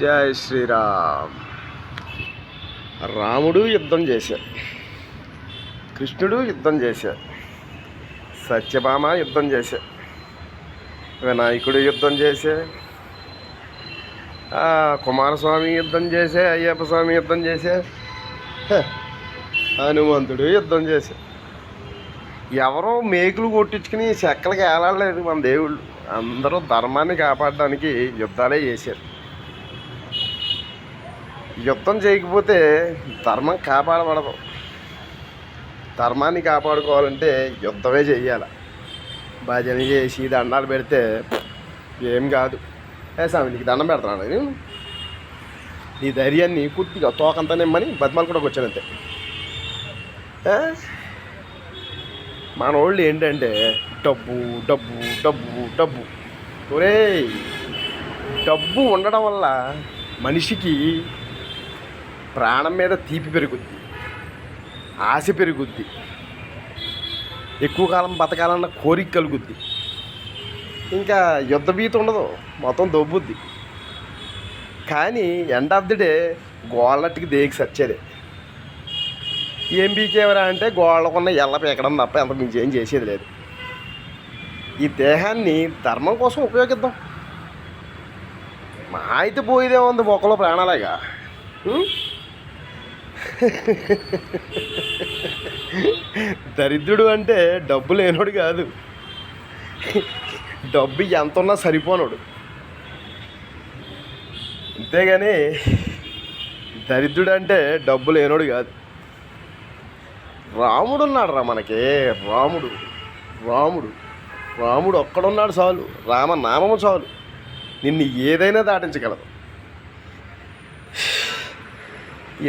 జై శ్రీరామ్. రాముడు యుద్ధం చేశాడు. కృష్ణుడు యుద్ధం చేశాడు. సత్యభామ యుద్ధం చేశాడు. వినాయకుడు యుద్ధం చేసే కుమారస్వామి యుద్ధం చేసే అయ్యప్ప స్వామి యుద్ధం చేసే హనుమంతుడు యుద్ధం చేసే ఎవరో మేకులు కొట్టించుకుని చెక్కలకి ఏలాడలేదు మన దేవుళ్ళు. అందరూ ధర్మాన్ని కాపాడడానికి యుద్ధాలే చేశారు. యుద్ధం చేయకపోతే ధర్మం కాపాడబడదు. ధర్మాన్ని కాపాడుకోవాలంటే యుద్ధమే చేయాలి భజన చేసి దండాలు పెడితే ఏం కాదు. ఏ స్వామి నీకు దండం పెడతాను నేను? నీ ధైర్యాన్ని పూర్తిగా తోకంతా నిమ్మని బతిమాలు కూడా వచ్చానంతే ఏ? మన వాళ్ళు ఏంటంటే డబ్బు డబ్బు డబ్బు డబ్బు. ఒరే డబ్బు ఉండడం వల్ల మనిషికి ప్రాణం మీద తీపి పెరుగుద్ది. ఆశ పెరుగుద్ది. ఎక్కువ కాలం బతకాలన్న కోరిక కలుగుద్ది. ఇంకా యుద్ధ భీతి ఉండదు మొత్తం దొబ్బుద్ది. కానీ ఎండ్ ఆఫ్ ది డే గోళ్ళట్టుకి దేకి సచ్చేదే? ఏం బీకేవరా అంటే గోళ్ళకున్న ఎల్ల పీకడం తప్ప ఎంత మించి ఏం చేసేది లేదు. ఈ దేహాన్ని ధర్మం కోసం ఉపయోగిద్దాం. మా అయితే పోయేదే ఉంది మొక్కలో ప్రాణాలేగా దరిద్రుడు అంటే డబ్బు లేనోడు కాదు. డబ్బు ఎంత ఉన్నా సరిపోనోడు. అంతేగాని దరిద్రుడు అంటే డబ్బు లేనోడు కాదు. రాముడు ఉన్నాడు రా మనకి. రాముడు రాముడు రాముడు ఒక్కడున్నాడు చాలు. రామ నామము చాలు. నిన్ను ఏదైనా దాటించగలదు.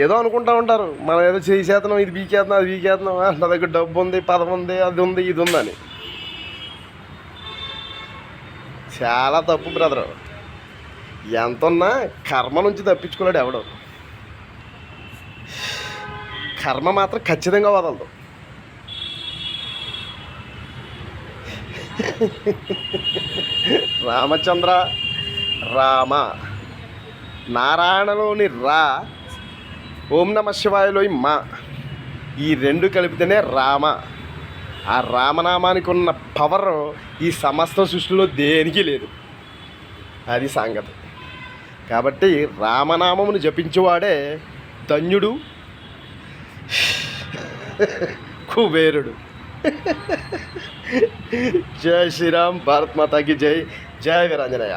ఏదో అనుకుంటా ఉంటారు. మనం ఏదో చేసేస్తున్నాం ఇది బీకేస్తున్నాం అది బీకేస్తున్నాం నా దగ్గర డబ్బు ఉంది పదం ఉంది అది ఉంది ఇది ఉందని. చాలా తప్పు బ్రదర్. ఎంత ఉన్నా కర్మ నుంచి తప్పించుకున్నాడు ఎవడు. కర్మ మాత్రం ఖచ్చితంగా వదలదు. రామచంద్ర రామ. నారాయణలోని రా ఓం నమ శివాయలోయ్ మా. ఈ రెండు కలిపితేనే రామ. ఆ రామనామానికి ఉన్న పవర్ ఈ సమస్త సృష్టిలో దేనికి లేదు? అది సంగతి. కాబట్టి రామనామమును జపించేవాడే ధన్యుడు కుబేరుడు. జై శ్రీరామ్ భారత్ మాతాకి జై. జై వీరాంజనేయ.